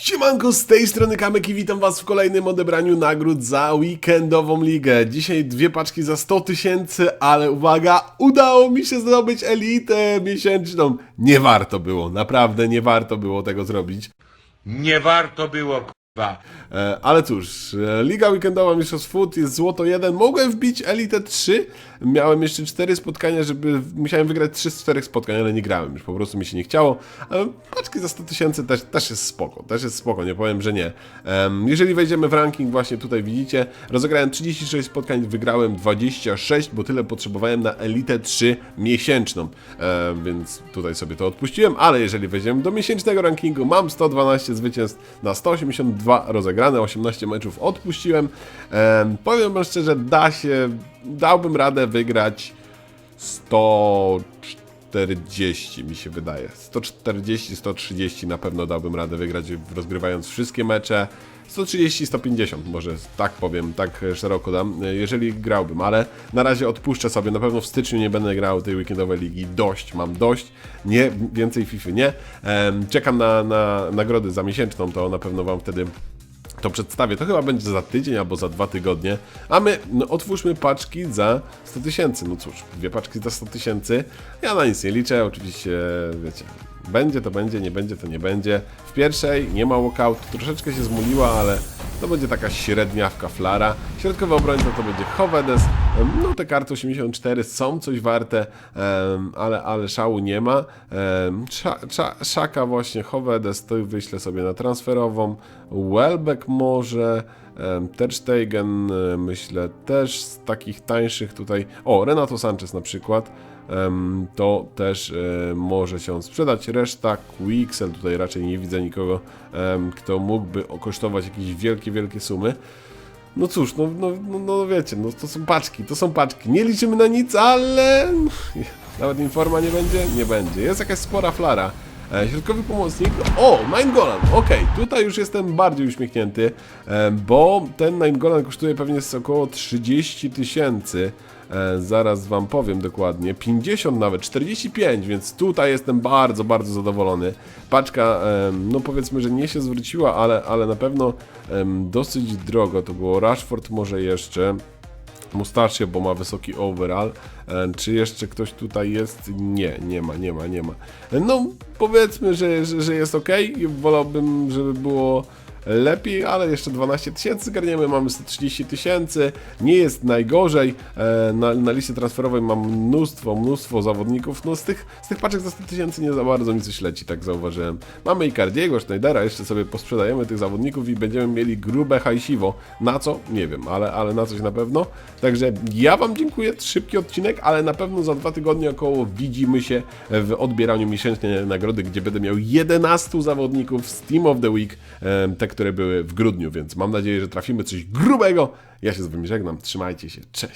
Siemanko, z tej strony Kamek i witam was w kolejnym odebraniu nagród za weekendową ligę. Dzisiaj dwie paczki za 100 tysięcy, ale uwaga, udało mi się zdobyć elitę miesięczną. Nie warto było, naprawdę nie warto było tego zrobić. Nie warto było, kurwa. E, ale cóż, e, Liga Weekendowa Mistrzostw Foot jest złoto 1. Mogłem wbić Elite 3. Miałem jeszcze 4 spotkania, żeby. Musiałem wygrać 3 z 4 spotkań, ale nie grałem już. Po prostu mi się nie chciało. Paczki za 100 tysięcy też, też jest spoko. Też jest spoko, nie powiem, że nie. Jeżeli wejdziemy w ranking, właśnie tutaj widzicie, rozegrałem 36 spotkań, wygrałem 26, bo tyle potrzebowałem na Elite 3 miesięczną. Więc tutaj sobie to odpuściłem, ale jeżeli wejdziemy do miesięcznego rankingu, mam 112 zwycięstw na 182 rozegrane, 18 meczów odpuściłem. Em, powiem wam szczerze, da się, dałbym radę wygrać 140 mi się wydaje. 140, 130 na pewno dałbym radę wygrać rozgrywając wszystkie mecze. 130, 150 może tak powiem, tak szeroko dam, jeżeli grałbym, ale na razie odpuszczę sobie, na pewno w styczniu nie będę grał tej weekendowej ligi, dość, mam dość, nie, więcej FIFA nie. Em, Czekam na, na nagrody za miesięczną, to na pewno wam wtedy to przedstawię. To chyba będzie za tydzień albo za dwa tygodnie. A my no, otwórzmy paczki za 100 tysięcy. No cóż, dwie paczki za 100 tysięcy. Ja na nic nie liczę, oczywiście, wiecie. Będzie to będzie, nie będzie to nie będzie. W pierwszej nie ma walkout, troszeczkę się zmuliła, ale to będzie taka średniawka flara. Środkowy obrońca to będzie Hovedes. No te karty 84 są coś warte, ale, ale szału nie ma. Szaka właśnie Hovedes to wyślę sobie na transferową. Welbeck może. Em, Ter Stegen e, myślę też z takich tańszych tutaj. O, Renato Sanchez na przykład. To też e, może się sprzedać. Reszta Quixel, tutaj raczej nie widzę nikogo, kto mógłby kosztować jakieś wielkie, wielkie sumy. No cóż, no, no, no, no wiecie, no to są paczki, to są paczki. Nie liczymy na nic, ale nawet informa nie będzie? Nie będzie. Jest jakaś spora flara. E, Środkowy pomocnik. O, Golan. Okej, tutaj już jestem bardziej uśmiechnięty, e, bo ten Golan kosztuje pewnie z około 30 tysięcy. E, Zaraz wam powiem dokładnie. 50 nawet, 45, więc tutaj jestem bardzo, bardzo zadowolony. Paczka, no powiedzmy, że nie się zwróciła, ale, ale na pewno dosyć drogo. To było Rashford może jeszcze. Mustache, bo ma wysoki overall. E, Czy jeszcze ktoś tutaj jest? Nie, nie ma, nie ma, nie ma. E, No, powiedzmy, że, że, że jest ok. Wolałbym, żeby było lepiej, ale jeszcze 12 tysięcy zgarniemy, mamy 130 tysięcy, nie jest najgorzej, E, na, na liście transferowej mam mnóstwo, mnóstwo zawodników, no z tych, z tych paczek za 100 tysięcy nie za bardzo mi coś leci, tak zauważyłem. Mamy i Cardiego, Schneidera, jeszcze sobie posprzedajemy tych zawodników i będziemy mieli grube hajsiwo, na co? Nie wiem, ale, ale na coś na pewno, także ja wam dziękuję, szybki odcinek, ale na pewno za dwa tygodnie około widzimy się w odbieraniu miesięcznej nagrody, gdzie będę miał 11 zawodników z Team of the Week, em, te, które były w grudniu, więc mam nadzieję, że trafimy coś grubego. Ja się z wami żegnam, trzymajcie się, cześć.